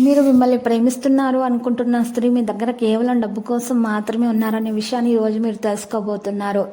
మీరు మిమ్మల్ని ప్రేమిస్తున్నారు అనుకుంటున్న స్త్రీ మీ దగ్గర కేవలం డబ్బు కోసం మాత్రమే ఉన్నారనే విషయాన్ని ఈరోజు మీరు తెలుసుకోబోతున్నారు.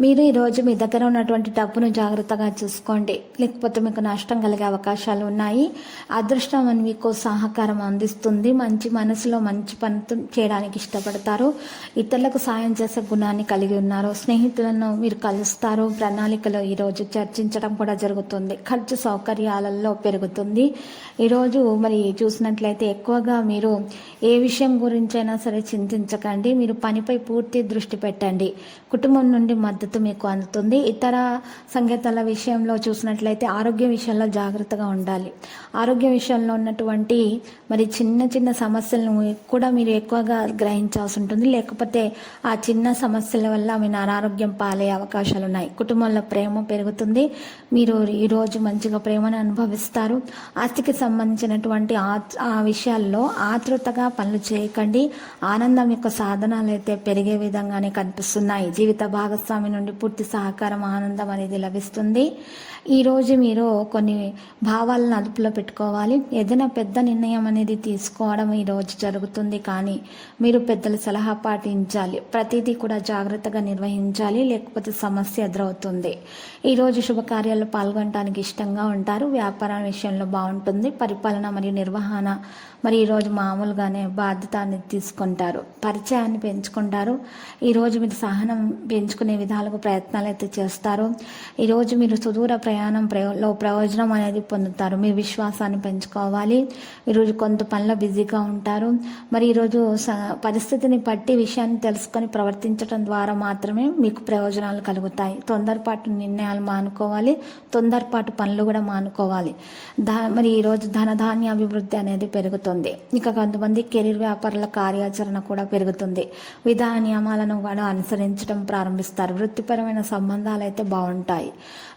మీరు ఈరోజు మీ దగ్గర ఉన్నటువంటి డబ్బును జాగ్రత్తగా చూసుకోండి. లేకపోతే మీకు నష్టం కలిగే అవకాశాలు ఉన్నాయి. అదృష్టం అని మీకు సహకారం అందిస్తుంది. మంచి మనసులో మంచి పని చేయడానికి ఇష్టపడతారు. ఇతరులకు సాయం చేసే గుణాన్ని కలిగి ఉన్నారు. స్నేహితులను మీరు కలుస్తారు. ప్రణాళికలు ఈరోజు చర్చించడం కూడా జరుగుతుంది. ఖర్చు సౌకర్యాలలో పెరుగుతుంది. ఈరోజు మరి చూసినట్లయితే ఎక్కువగా మీరు ఏ విషయం గురించైనా సరే చింతించకండి. మీరు పనిపై పూర్తి దృష్టి పెట్టండి. కుటుంబం నుండి మద్దతు మీకు అందుతుంది. ఇతర సంకేతాల విషయంలో చూసినట్లయితే ఆరోగ్య విషయంలో జాగ్రత్తగా ఉండాలి. ఆరోగ్య విషయంలో ఉన్నటువంటి మరి చిన్న చిన్న సమస్యలను కూడా మీరు ఎక్కువగా గ్రహించాల్సి ఉంటుంది. లేకపోతే ఆ చిన్న సమస్యల వల్ల మీరు అనారోగ్యం పాలే అవకాశాలు ఉన్నాయి. కుటుంబంలో ప్రేమ పెరుగుతుంది. మీరు ఈరోజు మంచిగా ప్రేమను అనుభవిస్తారు. ఆస్తికి సంబంధించినటువంటి ఆ- ఆ విషయాల్లో ఆతృతగా పనులు చేయకండి. ఆనందం యొక్క సాధనాలు అయితే పెరిగే విధంగానే కనిపిస్తున్నాయి. జీవిత భాగస్వామి నుండి పూర్తి సహకారం ఆనందం అనేది లభిస్తుంది. ఈ రోజు మీరు కొన్ని భావాలను అదుపులో పెట్టుకోవాలి. ఏదైనా పెద్ద నిర్ణయం అనేది తీసుకోవడం ఈరోజు జరుగుతుంది. కానీ మీరు పెద్దల సలహా పాటించాలి. ప్రతిదీ కూడా జాగ్రత్తగా నిర్వహించాలి. లేకపోతే సమస్య ఎదురవుతుంది. ఈరోజు శుభకార్యాల్లో పాల్గొనడానికి ఇష్టంగా ఉంటారు. వ్యాపారం విషయంలో బాగుంటుంది. పరిపాలన మరియు నిర్వహణ మరి ఈరోజు మామూలుగానే బాధ్యత అనేది తీసుకుంటారు. పరిచయాన్ని పెంచుకుంటారు. ఈరోజు మీరు సహనం పెంచుకునే నాలుగు ప్రయత్నాలు అయితే చేస్తారు. ఈరోజు మీరు సుదూర ప్రయాణం ప్రయో ప్రయోజనం అనేది పొందుతారు. మీ విశ్వాసాన్ని పెంచుకోవాలి. ఈరోజు కొంత పనిలో బిజీగా ఉంటారు. మరి ఈరోజు స- పరిస్థితిని బట్టి విషయాన్ని తెలుసుకొని ప్రవర్తించడం ద్వారా మాత్రమే మీకు ప్రయోజనాలు కలుగుతాయి. తొందరపాటు నిర్ణయాలు మానుకోవాలి. తొందరపాటు పనులు కూడా మానుకోవాలి. దా మరి ఈరోజు ధనధాన్య అభివృద్ధి అనేది పెరుగుతుంది. ఇక కొంతమంది కెరీర్ వ్యాపారుల కార్యాచరణ కూడా పెరుగుతుంది. విధాన నియమాలను కూడా అనుసరించడం ప్రారంభిస్తారు. వృత్తిపరమైన సంబంధాలు అయితే బాగుంటాయి.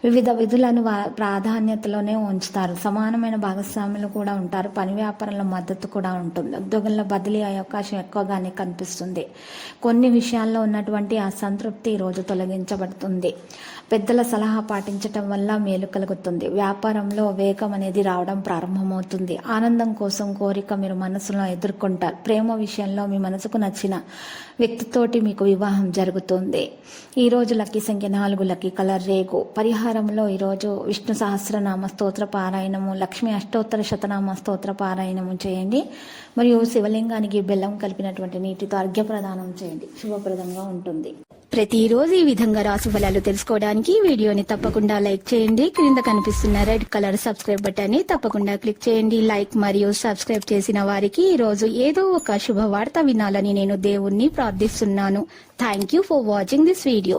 వివిధ విధులను ప్రాధాన్యతలోనే ఉంచుతారు. సమానమైన భాగస్వాములు కూడా ఉంటారు. పని వ్యాపారంలో మద్దతు కూడా ఉంటుంది. ఉద్యోగంలో బదిలీ అయ్యే అవకాశం ఎక్కువగానే కనిపిస్తుంది. కొన్ని విషయాల్లో ఉన్నటువంటి అసంతృప్తి ఈరోజు తొలగించబడుతుంది. పెద్దల సలహా పాటించటం వల్ల మేలు కలుగుతుంది. వ్యాపారంలో వేగం అనేది రావడం ప్రారంభమవుతుంది. ఆనందం కోసం కోరిక మీరు మనసులో ఎదుర్కొంటారు. ప్రేమ విషయంలో మీ మనసుకు నచ్చిన వ్యక్తితోటి మీకు వివాహం జరుగుతుంది. ఈరోజు లక్కీ సంఖ్య నాలుగు లక్కీ కలర్ రేగు పరిహారంలో ఈరోజు విష్ణు సహస్రనామ స్తోత్ర పారాయణము లక్ష్మీ అష్టోత్తర శతనామ స్తోత్ర పారాయణము చేయండి. మరియు శివలింగానికి బెల్లం కలిపినటువంటి నీటితో అర్ఘ్య ప్రదానం చేయండి. శుభప్రదంగా ఉంటుంది. ప్రతిరోజు ఈ విధంగా రాశి ఫలాలు తెలుసుకోవడానికి వీడియోని తప్పకుండా లైక్ చేయండి. క్రింద కనిపిస్తున్న రెడ్ కలర్ సబ్స్క్రైబ్ బటన్ని తప్పకుండా క్లిక్ చేయండి. లైక్ మరియు సబ్స్క్రైబ్ చేసిన వారికి ఈ రోజు ఏదో ఒక శుభవార్త వినాలని నేను దేవుణ్ణి ప్రార్థిస్తున్నాను. Thank you for watching this video